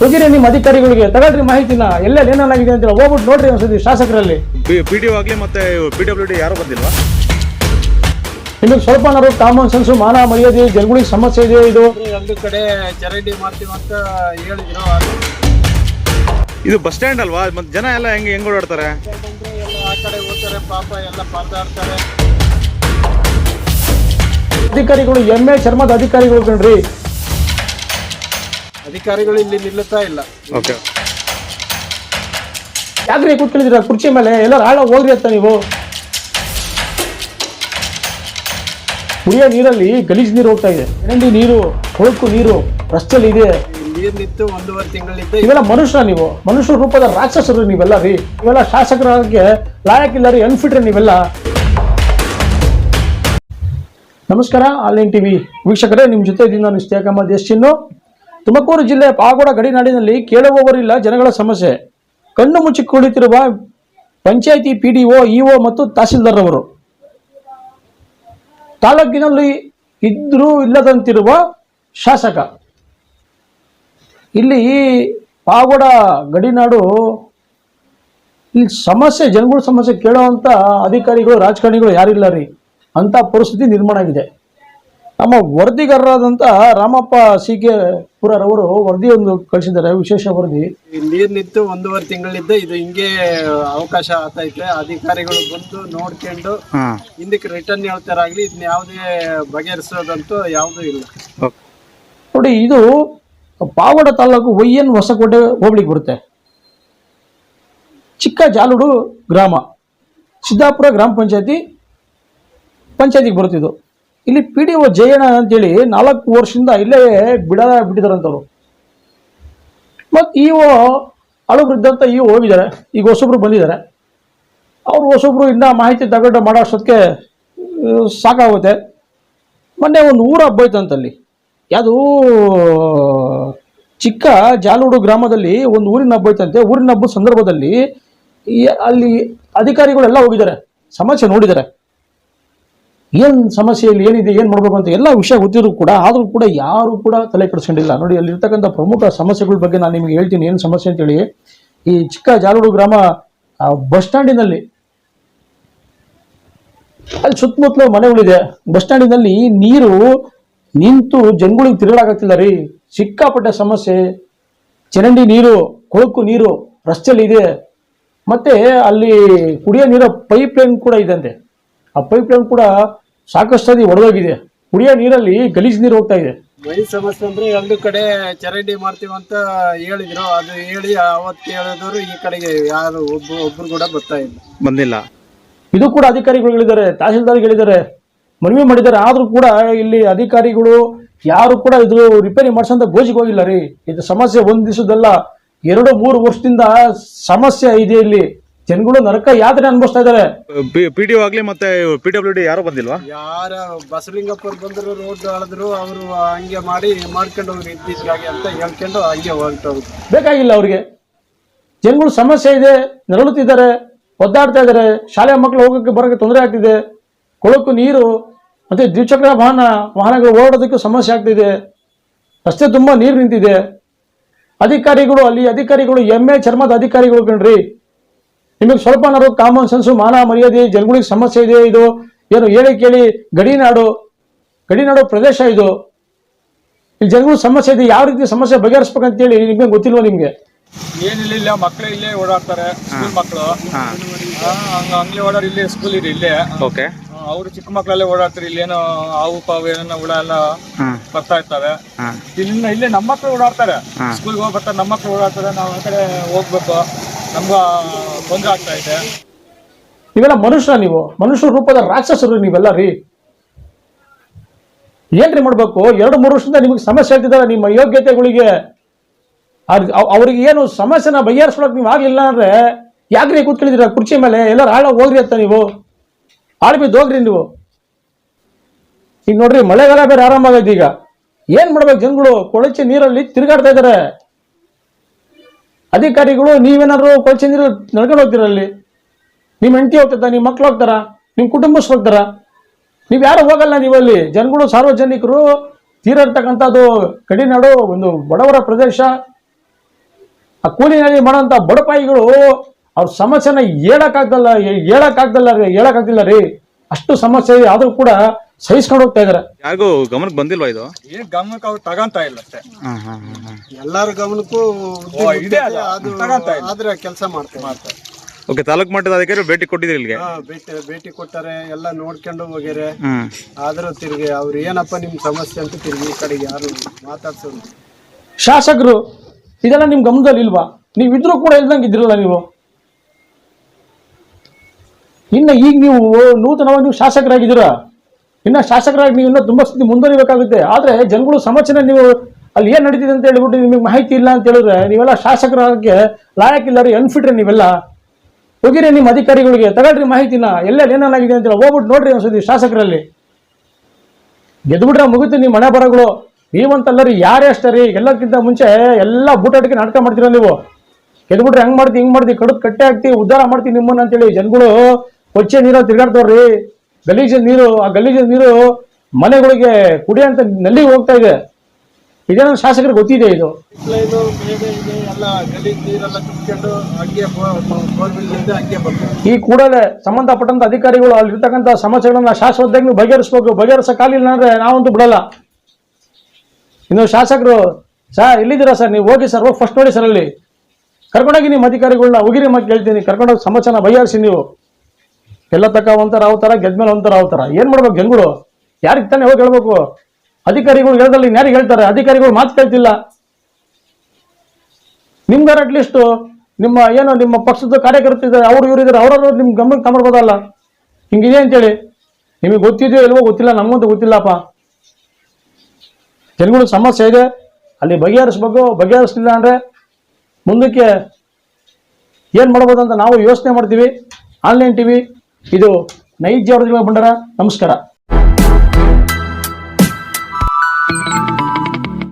ಹೋಗಿರಿ ನಿಮ್ಮ ಅಧಿಕಾರಿಗಳಿಗೆ ತಗೊಳ್ರಿ ಮಾಹಿತಿನ ಎಲ್ಲ ಏನಾಗಿದೆ ಅಂತ ಹೋಗ್ಬಿಟ್ಟು ನೋಡ್ರಿ ಒಂದ್ಸತಿ ಶಾಸಕರಲ್ಲಿ. ಪಿ ಡಿ ಆಗಲಿ ಮತ್ತೆ ಪಿ ಡಬ್ಲ್ಯೂ ಡಿ ಯಾರು ಬಂದಿಲ್ವಾ? ನಿಮಗೆ ಸ್ವಲ್ಪನಾದ್ರು ಕಾಮನ್ ಸೆನ್ಸು ಮಾನ ಮರ್ಯಾದೆ ಜನಗಳಿಗೆ ಸಮಸ್ಯೆ ಇದೆ ಇದು. ಒಂದು ಕಡೆ ಚರಂಡಿ ಮಾಡ್ತೀವಿ ಅಂತ ಹೇಳಿದ್ರು. ಇದು ಬಸ್ ಸ್ಟ್ಯಾಂಡ್ ಅಲ್ವಾ? ಮತ್ತೆ ಜನ ಎಲ್ಲ ಹೆಂಗೆ ಹೆಂಗ್ ಓಡಾಡ್ತಾರೆ? ಆ ಕಡೆ ಹೋಗ್ತಾರೆ ಪಾಪ ಎಲ್ಲ ಪರದಾಡ್ತಾರೆ. ಅಧಿಕಾರಿಗಳು ಎಮ್ಮೆ ಶರ್ಮದ ಅಧಿಕಾರಿಗಳು ಕಣ್ರಿ. ಅಧಿಕಾರಿಗಳು ಇಲ್ಲಿ ನಿಲ್ಲುತ್ತಾ ಇಲ್ಲ. ಓಕೆ. ಯಾಕ್ರಿ ಕೂತ್ಕೊಂಡಿದ್ದೀರಾ ಕುರ್ಚಿ ಮೇಲೆ ಎಲ್ಲರೂ ಆಳ ಹೋಗ್ರಿ ಅಂತ ನೀವು. ಕುಡಿಯೋ ನೀರಲ್ಲಿ ಗಲೀಜ್ ನೀರು ಹೋಗ್ತಾ ಇದೆ. ಚರಂಡಿ ನೀರು ಕೊಳಕು ನೀರು ರಸ್ತೆಯಲ್ಲಿ ಇದೆ. ನೀರು ನಿಂತು ಒಂದೂವರೆ ತಿಂಗಳಿಂದ ಇವೆಲ್ಲ ಮನುಷ್ಯ ನೀವು. ಮನುಷ್ಯ ರೂಪದ ರಾಕ್ಷಸರು ನೀವೆಲ್ಲ ರೀ. ಇವೆಲ್ಲ ಶಾಸಕರಾಗಕ್ಕೆ ಲಾಯಕ್ಕಿಲ್ಲ ರೀ ಅನ್ಫಿಟ್ರಿ ನೀವೆಲ್ಲ. ನಮಸ್ಕಾರ ಆನ್ಲೈನ್ ಟಿವಿ. ವೀಕ್ಷಕರೇ ನಿಮ್ಮ ಜೊತೆ ಇದ್ದೀನಿ ನಾನು ಇಷ್ಟೇಕಮ್ಮ ದೇಶಿನ್ನು ತುಮಕೂರು ಜಿಲ್ಲೆ ಪಾಗೋಡ ಗಡಿನಾಡಿನಲ್ಲಿ ಕೇಳುವವರಿಲ್ಲ ಜನಗಳ ಸಮಸ್ಯೆ. ಕಣ್ಣು ಮುಚ್ಚಿ ಕುಳಿತಿರುವ ಪಂಚಾಯಿತಿ ಪಿ ಡಿ ಒ ಇಒ ಮತ್ತು ತಹಸೀಲ್ದಾರ್ ಅವರು ತಾಲೂಕಿನಲ್ಲಿ ಇದ್ರೂ ಇಲ್ಲದಂತಿರುವ ಶಾಸಕ. ಇಲ್ಲಿ ಪಾಗೋಡ ಗಡಿನಾಡು ಇಲ್ಲಿ ಸಮಸ್ಯೆ, ಜನಗಳ ಸಮಸ್ಯೆ ಕೇಳುವಂಥ ಅಧಿಕಾರಿಗಳು, ರಾಜಕಾರಣಿಗಳು ಯಾರಿಲ್ಲ ರೀ. ಅಂತ ಪರಿಸ್ಥಿತಿ ನಿರ್ಮಾಣ ಆಗಿದೆ. ನಮ್ಮ ವರದಿಗಾರರಾದಂಥ ರಾಮಪ್ಪ ಸಿ ಕೆ ಪುರರವರು ವರದಿ ಒಂದು ಕಳಿಸಿದ್ದಾರೆ ವಿಶೇಷ ವರದಿ. ನೀರು ನಿಂತು ಒಂದೂವರೆ ತಿಂಗಳಿಂದ ಇದು ಹಿಂಗೆ ಅವಕಾಶ ಆಗ್ತೈತೆ ಅಧಿಕಾರಿಗಳು ಬಂದು ನೋಡ್ಕೊಂಡು ಹಿಂದಕ್ಕೆ ರಿಟರ್ನ್ ಹೇಳ್ತಾರಾಗ್ಲಿ ಇದನ್ನ ಯಾವುದೇ ಬಗೆಹರಿಸೋದಂತೂ ಯಾವುದೂ ಇಲ್ಲ. ನೋಡಿ ಇದು ಪಾವಡ ತಾಲೂಕು ವೈ ಎನ್ ಹೊಸಕೋಟೆ ಹೋಬಳಿಗೆ ಬರುತ್ತೆ. ಚಿಕ್ಕ ಜಾಲುಡು ಗ್ರಾಮ. ಸಿದ್ದಾಪುರ ಗ್ರಾಮ ಪಂಚಾಯತಿ ಪಂಚಾಯತಿಗೆ ಬರುತ್ತಿದ್ದು ಇಲ್ಲಿ ಪಿ ಡಿ ಒ ಜಯಣ್ಣ ಅಂತೇಳಿ ನಾಲ್ಕು ವರ್ಷದಿಂದ ಇಲ್ಲೇ ಬಿಡ ಬಿಟ್ಟಿದಾರಂತವ್ರು ಮತ್ತು ಇ ಒ ಅಳುಗ್ರಿದ್ದಂಥ ಇ ಹೋಗಿದ್ದಾರೆ. ಈಗ ಹೊಸೊಬ್ರು ಬಂದಿದ್ದಾರೆ. ಅವ್ರು ಹೊಸೊಬ್ರು ಇನ್ನೂ ಮಾಹಿತಿ ತಗೊಂಡು ಮಾಡೋ ಅಷ್ಟೊತ್ತಿಗೆ ಸಾಕಾಗುತ್ತೆ. ಮೊನ್ನೆ ಒಂದು ಊರ ಹಬ್ಬ ಇತ್ತಂತಲ್ಲಿ ಯಾವುದು, ಚಿಕ್ಕ ಜಾಲೂಡು ಗ್ರಾಮದಲ್ಲಿ ಒಂದು ಊರಿನ ಹಬ್ಬ ಐತಂತೆ ಊರಿನ ಹಬ್ಬದ ಸಂದರ್ಭದಲ್ಲಿ ಅಲ್ಲಿ ಅಧಿಕಾರಿಗಳೆಲ್ಲ ಹೋಗಿದ್ದಾರೆ. ಸಮಸ್ಯೆ ನೋಡಿದ್ದಾರೆ. ಏನ್ ಸಮಸ್ಯೆಯಲ್ಲಿ ಏನಿದೆ, ಏನು ಮಾಡಬೇಕು ಅಂತ ಎಲ್ಲ ವಿಷಯ ಗೊತ್ತಿದ್ರು ಕೂಡ, ಆದರೂ ಕೂಡ ಯಾರು ಕೂಡ ತಲೆ ಕೆಡಿಸ್ಕೊಂಡಿಲ್ಲ. ನೋಡಿ, ಅಲ್ಲಿ ಇರ್ತಕ್ಕಂಥ ಪ್ರಮುಖ ಸಮಸ್ಯೆಗಳ ಬಗ್ಗೆ ನಾನು ನಿಮಗೆ ಹೇಳ್ತೀನಿ, ಏನು ಸಮಸ್ಯೆ ಅಂತೇಳಿ. ಈ ಚಿಕ್ಕ ಜಾಲೂರು ಗ್ರಾಮ ಬಸ್ ಸ್ಟ್ಯಾಂಡಿನಲ್ಲಿ, ಅಲ್ಲಿ ಸುತ್ತಮುತ್ತಲು ಮನೆಗಳಿದೆ. ಬಸ್ ಸ್ಟ್ಯಾಂಡಿನಲ್ಲಿ ನೀರು ನಿಂತು ಜನಗಳಿಗೆ ತಿರುಗಾಗತ್ತಿಲ್ಲ ರೀ. ಸಿಕ್ಕಾಪಟ್ಟೆ ಸಮಸ್ಯೆ. ಚರಂಡಿ ನೀರು, ಕೊಳಕು ನೀರು ರಸ್ತೆಯಲ್ಲಿ ಇದೆ ಮತ್ತೆ ಅಲ್ಲಿ ಕುಡಿಯೋ ನೀರ ಪೈಪ್ ಲೈನ್ ಕೂಡ ಇದಂತೆ ಆ ಪೈಪ್ ಲೈನ್ ಕೂಡ ಸಾಕಷ್ಟು ಒಡೆದೋಗಿದೆ. ಕುಡಿಯೋ ನೀರಲ್ಲಿ ಗಲೀಜು ನೀರು ಹೋಗ್ತಾ ಇದೆ. ಮೈ ಸಮಸ್ಯೆ ಅಂದ್ರೆ ಎರಡು ಕಡೆ ಚರಂಡಿ ಮಾಡ್ತೀವಿ ಅಂತ ಹೇಳಿದ್ರು. ಅದು ಹೇಳಿ ಅವತ್ತು ಹೇಳಿದವರು ಈ ಕಡೆಗೆ ಯಾರು ಒಬ್ಬ ಒಬ್ರು ಕೂಡ ಬರ್ತಾ ಇಲ್ಲ. ಬಂದಿಲ್ಲ. ಇದು ಕೂಡ ಅಧಿಕಾರಿಗಳು ಹೇಳಿದ್ದಾರೆ ತಹಸೀಲ್ದಾರ್ ಹೇಳಿದ್ದಾರೆ ಮನವಿ ಮಾಡಿದ್ದಾರೆ. ಆದ್ರೂ ಕೂಡ ಇಲ್ಲಿ ಅಧಿಕಾರಿಗಳು ಯಾರು ಕೂಡ ಇದು ರಿಪೇರಿ ಮಾಡ್ಸಂತ ಗೋಜಿಗೆ ಹೋಗಿಲ್ಲ ರೀ. ಇದು ಸಮಸ್ಯೆ ಒಂದ್ ದಿವಸದಲ್ಲ ಎರಡು ಮೂರು ವರ್ಷದಿಂದ ಸಮಸ್ಯೆ ಇದೆ ಇಲ್ಲಿ. ಜನಗಳು ನರಕ ಯಾತ್ರೆ ಅನುಭವಿಸ್ತಾ ಇದ್ದಾರೆ. ಪಿ ಡಿ ಆಗಲಿ ಮತ್ತೆ ಪಿ ಡಬ್ಲ್ಯೂ ಡಿ ಯಾರು ಬಂದಿಲ್ವಾ? ಯಾರ ಬಸಲಿಂಗಪ್ಪರು ಬಂದ್ರು ರೋಡ್ ಅಳದ್ರು ಅವರು ಹಂಗೆ ಮಾಡಿ ಮಾಡ್ಕೊಂಡು ಹೋಗ್ರಿ ಅಂತ ಹೇಳ್ಕೊಂಡು ಹಂಗೆ ಹೊರಟೋದ್ರು ಬೇಕಾಗಿಲ್ಲ ಅವ್ರಿಗೆ. ಜನಗಳು ಸಮಸ್ಯೆ ಇದೆ ನರಳುತ್ತಿದ್ದಾರೆ ಒದ್ದಾಡ್ತಾ ಇದ್ದಾರೆ ಶಾಲೆ ಮಕ್ಕಳು ಹೋಗೋಕ್ಕೆ ಬರೋಕೆ ತೊಂದರೆ ಆಗ್ತಿದೆ ಕೊಳಕು ನೀರು ಮತ್ತೆ ದ್ವಿಚಕ್ರ ವಾಹನ ವಾಹನಗಳು ಓಡೋದಕ್ಕೂ ಸಮಸ್ಯೆ ಆಗ್ತಿದೆ ರಸ್ತೆ ತುಂಬ ನೀರು ನಿಂತಿದೆ. ಅಧಿಕಾರಿಗಳು ಅಲ್ಲಿ ಅಧಿಕಾರಿಗಳು ಎಮ್ಮೆ ಚರ್ಮದ ಅಧಿಕಾರಿಗಳು ಕಣ್ರಿ ನಿಮಗೆ ಸ್ವಲ್ಪನಾದ್ರು ಕಾಮನ್ ಸೆನ್ಸು ಮಾನ ಮರ್ಯಾದೆ ಜನಗಳಿಗೆ ಸಮಸ್ಯೆ ಇದೆ ಇದು ಏನು ಹೇಳಿ ಕೇಳಿ ಗಡಿನಾಡು ಗಡಿನಾಡು ಪ್ರದೇಶ ಇದು. ಇಲ್ಲಿ ಜನಗಳು ಸಮಸ್ಯೆ ಇದೆ ಯಾವ ರೀತಿ ಸಮಸ್ಯೆ ಬಗೆಹರಿಸ್ಬೇಕಂತೇಳಿ ನಿಮಗೆ ಗೊತ್ತಿಲ್ವಾ ನಿಮಗೆ? ಏನಿಲ್ಲ ಇಲ್ಲ ಮಕ್ಕಳು ಇಲ್ಲೇ ಓಡಾಡ್ತಾರೆ ಸ್ಕೂಲ್ ಮಕ್ಕಳು ಹಂಗ ಹಂಗ್ಲಿ ಓಡಾಡಿ ಇಲ್ಲೇ ಸ್ಕೂಲ್ ಇದೆ ಇಲ್ಲೇ. ಓಕೆ. ಅವರು ಚಿಕ್ಕ ಮಕ್ಕಳಲ್ಲೇ ಓಡಾಡ್ತಾರೆ ಇಲ್ಲೇನೋ ಹಾವು ಪಾವು ಏನೋ ಹುಳ ಎಲ್ಲ ಬರ್ತಾ ಇರ್ತವೆ. ಇಲ್ಲಿಂದ ಇಲ್ಲೇ ನಮ್ಮ ಮಕ್ಕಳು ಓಡಾಡ್ತಾರೆ. ಸ್ಕೂಲ್ಗೆ ಹೋಗ್ಬರ್ತಾರೆ ನಮ್ಮ ಮಕ್ಕಳು ಓಡಾಡ್ತಾರೆ ನಾವು ಆ ಕಡೆ ಹೋಗ್ಬೇಕು. ನಮ್ಗ ಇದೆ. ನೀವೆಲ್ಲ ಮನುಷ್ಯ ನೀವು. ಮನುಷ್ಯ ರೂಪದ ರಾಕ್ಷಸರು ನೀವೆಲ್ಲ ರೀ ಏನ್ರಿ ಮಾಡ್ಬೇಕು? ಎರಡು, ಮೂರು ವರ್ಷದಿಂದ ನಿಮಗೆ ಸಮಸ್ಯೆ ಆಗ್ತಿದ್ದಾರೆ ನಿಮ್ಮ ಯೋಗ್ಯತೆಗಳಿಗೆ. ಅವ್ರಿಗೆ ಏನು ಸಮಸ್ಯೆನ ಬಗೆಹರಿಸ್ಕೊಳಕ್ ನೀವು ಆಗ್ಲಿಲ್ಲ ಅಂದ್ರೆ ಯಾಕ್ರಿ ಕೂತ್ಕೊಂಡಿದ್ದೀರಾ ಕುರ್ಚಿ ಮೇಲೆ ಎಲ್ಲರೂ ಹಾಳ ಹೋಗ್ರಿ ಅಂತ ನೀವು. ಹಾಳು ಬಿದ್ದು ಹೋಗ್ರಿ ನೀವು. ಈಗ ನೋಡ್ರಿ, ಮಳೆಗಾಲ ಬೇರೆ ಆರಂಭ ಆಗೈತೆ ಈಗ. ಏನ್ ಮಾಡ್ಬೇಕು ಜನಗಳು? ಕೊಳಚೆ ನೀರಲ್ಲಿ ತಿರುಗಾಡ್ತಾ ಇದಾರೆ. ಅಧಿಕಾರಿಗಳು ನೀವೇನಾದ್ರು ನೀರು ನಡ್ಕೊಂಡು ಹೋಗ್ತೀರ ಅಲ್ಲಿ? ನಿಮ್ಮ ಹೆಂಡತಿ ಹೋಗ್ತದ ನಿಮ್ಮ ಮಕ್ಳು ಹೋಗ್ತಾರ? ನಿಮ್ಮ ಕುಟುಂಬಸ್ಥರು ಹೋಗ್ತಾರ? ನೀವು ಯಾರು ಹೋಗಲ್ಲ ನೀವಲ್ಲಿ ಜನಗಳು, ಸಾರ್ವಜನಿಕರು ತೀರಿರ್ತಕ್ಕಂಥದ್ದು ಕಡಿನಾಡು ಒಂದು ಬಡವರ ಪ್ರದೇಶ. ಆ ಕೂಲಿನಲ್ಲಿ ಮಾಡೋಂಥ ಬಡಪಾಯಿಗಳು ಅವ್ರ ಸಮಸ್ಯೆನ ಹೇಳಕ್ಕಾಗ್ದಲ್ಲ ಹೇಳಕ್ಕಾಗ್ದಲ್ಲ ರೀ ಹೇಳಕ್ಕಾಗ್ತಿಲ್ಲ ರೀ. ಅಷ್ಟು ಸಮಸ್ಯೆ ಇದೆ. ಆದ್ರೂ ಕೂಡ ಸಹಿಸ್ಕೊಂಡು ಹೋಗ್ತಾ ಇದಾರೆ. ಯಾರಿಗೂ ಗಮನಕ್ಕೆ ಬಂದಿಲ್ವಾ ಇದು? ಏನ್ ಗಮನಕ್ಕೆ ಅವ್ರು ತಗಂತ ಇಲ್ಲ ಅಷ್ಟೇ. ಎಲ್ಲಾರ ಗಮನಕ್ಕೂ ಓ, ಇದೆ ಅದು. ಅದು ತಗೊಂತ ಇಲ್ಲ. ಆದ್ರೆ ಕೆಲಸ ಮಾಡ್ತಾರೆ. ಓಕೆ ತಾಲೂಕು ಮಟ್ಟದ ಅಧಿಕಾರಿ ಭೇಟಿ ಕೊಟ್ಟಿದ್ರಿ ಇಲ್ಲಿಗೆ? ಹಾ, ಭೇಟಿ ಭೇಟಿ ಕೊಟ್ಟಾರೆ ಎಲ್ಲ ನೋಡ್ಕೊಂಡು ಹೋಗ್ಯಾರೆ ಹ್ಮ್ ಆದ್ರೂ ತಿರ್ಗಿ ಅವ್ರು ಏನಪ್ಪ ನಿಮ್ ಸಮಸ್ಯೆ ಅಂತ ತಿರ್ಗಿ ಈ ಕಡೆಗೆ ಯಾರು ಮಾತಾಡ್ಸೋದು ಶಾಸಕರು ಇದೆಲ್ಲ ನಿಮ್ ಗಮನದಲ್ಲಿ ಇಲ್ವಾ ನೀವು ಇದ್ರೂ ಕೂಡ ಇಲ್ದಂಗೆ ಇದ್ರಲ್ಲ ನೀವು? ಇನ್ನು ಈಗ ನೀವು ನೂತನವಾಗಿ ನೀವು ಶಾಸಕರಾಗಿದ್ದೀರಾ? ಇನ್ನ ಶಾಸಕರಾಗಿ ನೀವು ಇನ್ನೂ ತುಂಬ ಸ್ಥಿತಿ ಮುಂದುವರಿಬೇಕಾಗುತ್ತೆ. ಆದರೆ ಜನಗಳು ಸಮಸ್ಯೆನ ನೀವು ಅಲ್ಲಿ ಏನು ನಡೀತಿದೆ ಅಂತ ಹೇಳ್ಬಿಟ್ಟು ನಿಮಗೆ ಮಾಹಿತಿ ಇಲ್ಲ ಅಂತ ಹೇಳಿದ್ರೆ ನೀವೆಲ್ಲ ಶಾಸಕರಾಗಕ್ಕೆ ಲಾಯಕ್ಕಿಲ್ಲ ರೀ ಅನ್ಫಿಟ್ರಿ ನೀವೆಲ್ಲ. ಹೋಗಿರಿ ನಿಮ್ಮ ಅಧಿಕಾರಿಗಳಿಗೆ, ತಗೊಳ್ರಿ ಮಾಹಿತಿನ. ಎಲ್ಲೆಲ್ಲಿ ಏನಾಗಿದೆ ಅಂತ ಹೇಳಿ ಹೋಗ್ಬಿಟ್ಟು ನೋಡ್ರಿ ಒಂದ್ಸತಿ ಶಾಸಕರಲ್ಲಿ. ಗೆದ್ಬಿಟ್ರೆ ಮುಗಿತು ನಿಮ್ಮ ಮನೆ ಬರಗಳು. ನೀವಂತಲ್ಲ ರೀ ಯಾರೇ ಅಷ್ಟೇ ರೀ ಎಲ್ಲಕ್ಕಿಂತ ಮುಂಚೆ ಎಲ್ಲ ಬೂಟಾಟಿಕೆ ನಾಟಕ ಮಾಡ್ತೀರ ನೀವು? ಗೆದ್ಬಿಟ್ರೆ ಹೆಂಗ್ ಮಾಡ್ತಿ, ಹಿಂಗ್ ಮಾಡ್ತಿ, ಕಡದ್ ಕಟ್ಟೆ ಹಾಕ್ತಿ, ಉದ್ಧಾರ ಮಾಡ್ತಿ ನಿಮ್ಮನ್ನ ಅಂತೇಳಿ ಜನಗಳು ಕೊಚ್ಚೆ ನೀರು ತಿರ್ಗಾಡ್ತವ್ರಿ ಗಲೀಜಿನ ನೀರು ಆ ಗಲೀಜಿನ ನೀರು ಮನೆಗಳಿಗೆ ಕುಡಿಯಂತ ನಲ್ಲಿಗೆ ಹೋಗ್ತಾ ಇದೆ. ಇದೇನೋ ಶಾಸಕರಿಗೆ ಗೊತ್ತಿದೆ ಇದು. ಈ ಕೂಡಲೇ ಸಂಬಂಧಪಟ್ಟಂತ ಅಧಿಕಾರಿಗಳು ಅಲ್ಲಿರ್ತಕ್ಕಂಥ ಸಮಸ್ಯೆಗಳನ್ನ ಶಾಶ್ವತವಾಗಿ ನೀವು ಬಗೆಹರಿಸ್ಬೇಕು. ಬಗೆಹರಿಸಕ್ಕಾಗಲಿಲ್ಲ ಅಂದ್ರೆ ನಾವಂತೂ ಬಿಡಲ್ಲ. ಇನ್ನು ಶಾಸಕರು ಸರ್ ಎಲ್ಲಿದ್ದೀರಾ ಸರ್? ನೀವು ಹೋಗಿ ಸರ್ ಹೋಗಿ ಫಸ್ಟ್ ನೋಡಿ ಸರ್ ಅಲ್ಲಿ. ಕರ್ಕೊಂಡೋಗಿ ನಿಮ್ಮ ಅಧಿಕಾರಿಗಳನ್ನ ಹೋಗಿರಿ ಮತ್ತೆ ಹೇಳ್ತೀನಿ ಕರ್ಕೊಂಡೋಗಿ ಸಮಸ್ಯೆನ ಬಗೆಹರಿಸಿ ನೀವು. ಎಲ್ಲ ತಕ್ಕ ಒಂಥರ ಅವತಾರ ಗೆದ್ಮೇಲೆ ಒಂಥರ ಅವತಾರ ಏನ್ ಮಾಡ್ಬೇಕು ಜನಗಳು ಯಾರಿಗೆ ತಾನೇ ಹೋಗಿ ಹೇಳ್ಬೇಕು? ಅಧಿಕಾರಿಗಳು ಹೇಳ್ದಲ್ಲಿ ಯಾರಿಗೆ ಹೇಳ್ತಾರೆ? ಅಧಿಕಾರಿಗಳು ಮಾತು ಕೇಳ್ತಿಲ್ಲ. ನಿಮ್ಗಾರ ಅಟ್ಲೀಸ್ಟ್ ನಿಮ್ಮ ಏನು ನಿಮ್ಮ ಪಕ್ಷದ ಕಾರ್ಯಕರ್ತಿದ್ದಾರೆ ಅವ್ರು ಇವ್ರು ಇದ್ದಾರೆ, ಅವರವರು ನಿಮ್ ಗಮನಕ್ಕೆ ತಗೊಂಡ್ಬೋದಲ್ಲ? ಹಿಂಗಿದೆ ಅಂತೇಳಿ. ನಿಮಗೆ ಗೊತ್ತಿದೆಯೋ ಇಲ್ವೋ ಗೊತ್ತಿಲ್ಲ, ನಮಗಂತೂ ಗೊತ್ತಿಲ್ಲಪ್ಪ. ಜನಗಳು ಸಮಸ್ಯೆ ಇದೆ, ಅಲ್ಲಿ ಬಗೆಹರಿಸ್ಬೇಕು, ಬಗೆಹರಿಸಲಿಲ್ಲ ಅಂದ್ರೆ ಮುಂದಕ್ಕೆ ಏನ್ ಮಾಡ್ಬೋದು ಅಂತ ನಾವು ಯೋಚನೆ ಮಾಡ್ತೀವಿ. ಆನ್ಲೈನ್ ಟಿವಿ ಇದು ನೈಜ ವರದಿಗಳ ಬಂಡಾರ ನಮಸ್ಕಾರ.